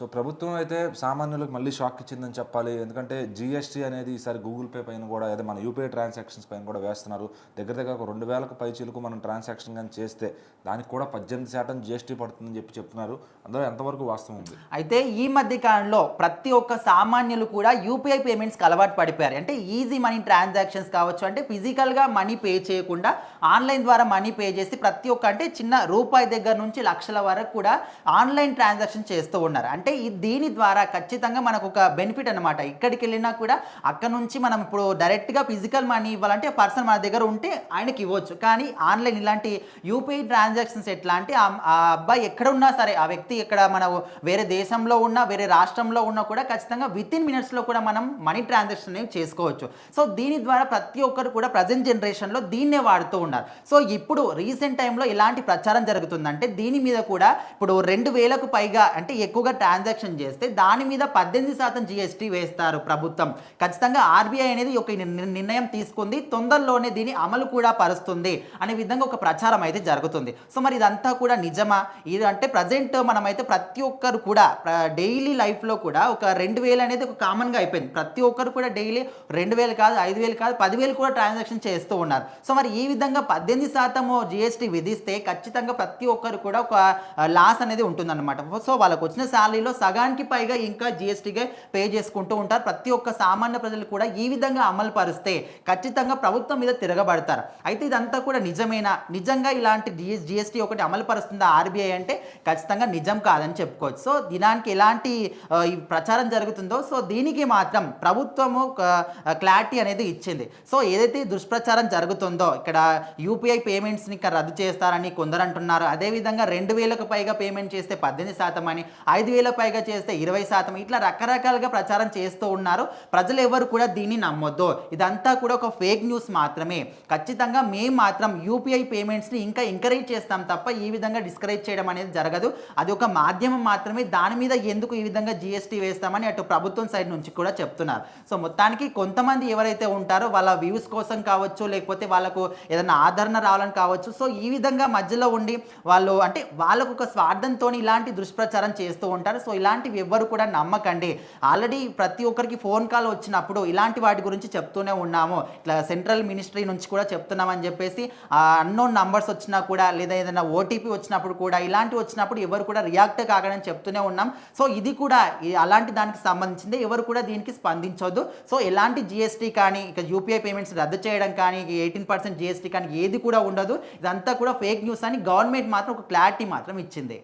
So ప్రభుత్వం అయితే సామాన్యులకు మళ్ళీ షాక్ ఇచ్చిందని చెప్పాలి. ఎందుకంటే జీఎస్టీ అనేది ఈసారి గూగుల్ పే పైన కూడా అదే మన యూపీఐ ట్రాన్సాక్షన్స్ పైన కూడా వేస్తున్నారు. దగ్గర దగ్గర ఒక రెండు వేలకు పై మనం ట్రాన్సాక్షన్ కానీ చేస్తే దానికి కూడా పద్దెనిమిది శాతం జీఎస్టీ పడుతుందని చెప్పి చెప్తున్నారు. అందులో ఎంతవరకు వాస్తవం ఉంది? అయితే ఈ మధ్య కాలంలో ప్రతి ఒక్క సామాన్యులు కూడా యూపీఐ పేమెంట్స్కి అలవాటు పడిపోయారు. అంటే ఈజీ మనీ ట్రాన్సాక్షన్స్ కావచ్చు అంటే ఫిజికల్గా మనీ పే చేయకుండా ఆన్లైన్ ద్వారా మనీ పే చేసి ప్రతి ఒక్క అంటే చిన్న రూపాయి దగ్గర నుంచి లక్షల వరకు కూడా ఆన్లైన్ ట్రాన్సాక్షన్ చేస్తూ ఉన్నారు. అంటే ఈ దీని ద్వారా ఖచ్చితంగా మనకు ఒక బెనిఫిట్ అనమాట ఇక్కడికి వెళ్ళినా కూడా అక్కడ నుంచి మనం ఇప్పుడు డైరెక్ట్గా ఫిజికల్ మనీ ఇవ్వాలంటే పర్సన్ మన దగ్గర ఉంటే ఆయనకి ఇవ్వచ్చు. కానీ ఆన్లైన్ ఇలాంటి యూపీఐ ట్రాన్సాక్షన్స్ ఎట్లా అంటే ఆ అబ్బాయి ఎక్కడ ఉన్నా సరే ఆ వ్యక్తి ఇక్కడ మన వేరే దేశంలో ఉన్నా వేరే రాష్ట్రంలో ఉన్నా కూడా ఖచ్చితంగా విత్ ఇన్ మినిట్స్లో కూడా మనం మనీ ట్రాన్సాక్షన్ అనేవి చేసుకోవచ్చు. సో దీని ద్వారా ప్రతి ఒక్కరు కూడా ప్రజెంట్ జనరేషన్లో దీన్నే వాడుతూ ఉన్నారు. సో ఇప్పుడు రీసెంట్ టైంలో ఎలాంటి ప్రచారం జరుగుతుందంటే దీని మీద కూడా ఇప్పుడు రెండు వేలకు పైగా అంటే ఎక్కువగా ట్రాన్సాక్షన్ చేస్తే దాని మీద పద్దెనిమిది శాతం జిఎస్టీ వేస్తారు ప్రభుత్వం. ఖచ్చితంగా ఆర్బీఐ అనేది ఒక నిర్ణయం తీసుకుంది. తొందరలోనే దీని అమలు కూడా పరుస్తుంది అనే విధంగా ఒక ప్రచారం అయితే జరుగుతుంది. సో మరి ఇదంతా కూడా నిజమా? ఇది అంటే ప్రజెంట్ మనమైతే ప్రతి ఒక్కరు కూడా డైలీ లైఫ్లో కూడా ఒక రెండు వేలు అనేది ఒక కామన్గా అయిపోయింది. ప్రతి ఒక్కరు కూడా డైలీ రెండు వేలు కాదు ఐదు వేలు కాదు పదివేలు కూడా ట్రాన్సాక్షన్ చేస్తూ ఉన్నారు. సో మరి ఈ విధంగా పద్దెనిమిది శాతం జిఎస్టీ విధిస్తే ఖచ్చితంగా ప్రతి ఒక్కరు కూడా ఒక లాస్ అనేది ఉంటుందన్నమాట. సో వాళ్ళకు వచ్చిన శాలరీలో సగానికి పైగా ఇంకా జిఎస్టీగా పే చేసుకుంటూ ఉంటారు. ప్రతి ఒక్క సామాన్య ప్రజలు కూడా ఈ విధంగా అమలు పరిస్తే ఖచ్చితంగా ప్రభుత్వం మీద తిరగబడతారు. అయితే ఇదంతా కూడా నిజమేనా? నిజంగా ఇలాంటి జిఎస్ జిఎస్టీ ఒకటి అమలు పరుస్తుందా ఆర్బీఐ అంటే? ఖచ్చితంగా నిజం కాదని చెప్పుకోవచ్చు. సో దినానికి ఎలాంటి ప్రచారం జరుగుతుందో సో దీనికి మాత్రం ప్రభుత్వము క్లారిటీ అనేది ఇచ్చింది. సో ఏదైతే దుష్ప్రచారం జరుగుతుందో ఇక్కడ యూపీఐ పేమెంట్స్ని ఇక్కడ రద్దు చేస్తారని కొందరు అంటున్నారు. అదేవిధంగా రెండు వేలకు పైగా పేమెంట్ చేస్తే పద్దెనిమిది శాతం అని ఐదు వేలకు పైగా చేస్తే ఇరవై శాతం. ఇట్లా రకరకాలుగా ప్రచారం చేస్తూ ఉన్నారు. ప్రజలు ఎవరు కూడా దీన్ని నమ్మొద్దు. ఇదంతా కూడా ఒక ఫేక్ న్యూస్ మాత్రమే. ఖచ్చితంగా మేము మాత్రం యూపీఐ పేమెంట్స్ని ఇంకా ఎంకరేజ్ చేస్తాం తప్ప ఈ విధంగా డిస్కరేజ్ చేయడం అనేది జరగదు. అది ఒక మాధ్యమం మాత్రమే. దాని మీద ఎందుకు ఈ విధంగా జిఎస్టీ వేస్తామని అటు ప్రభుత్వం సైడ్ నుంచి కూడా చెప్తున్నారు. సో మొత్తానికి కొంతమంది ఎవరైతే ఉంటారో వాళ్ళ వ్యూస్ కోసం కావచ్చు లేకపోతే వాళ్ళకు ఏదైనా ఆదరణ రావాలని కావచ్చు. సో ఈ విధంగా మధ్యలో ఉండి వాళ్ళు అంటే వాళ్ళకు ఒక స్వార్థంతో ఇలాంటి దుష్ప్రచారం చేస్తూ ఉంటారు. సో ఇలాంటివి ఎవ్వరు కూడా నమ్మకండి. ఆల్రెడీ ప్రతి ఒక్కరికి ఫోన్ కాల్ వచ్చినప్పుడు ఇలాంటి వాటి గురించి చెప్తూనే ఉన్నాము. ఇట్లా సెంట్రల్ మినిస్ట్రీ నుంచి కూడా చెప్తున్నామని చెప్పేసి అన్నోన్ నంబర్స్ వచ్చినా కూడా లేదా ఏదైనా ఓటీపీ వచ్చినప్పుడు కూడా ఇలాంటివి వచ్చినప్పుడు ఎవరు కూడా రియాక్ట్ కాకని చెప్తూనే ఉన్నాం. సో ఇది కూడా అలాంటి దానికి సంబంధించింది. ఎవరు కూడా దీనికి స్పందించొద్దు. సో ఎలాంటి జిఎస్టీ కానీ ఇక యూపీఐ పేమెంట్స్ రద్దు చేయడం కానీ ఎయిటీన్ పర్సెంట్ జిఎస్టీ కానీ ఏది కూడా ఉండదు. ఇదంతా కూడా ఫేక్ న్యూస్ అని గవర్నమెంట్ మాత్రం ఒక క్లారిటీ మాత్రం ఇచ్చింది.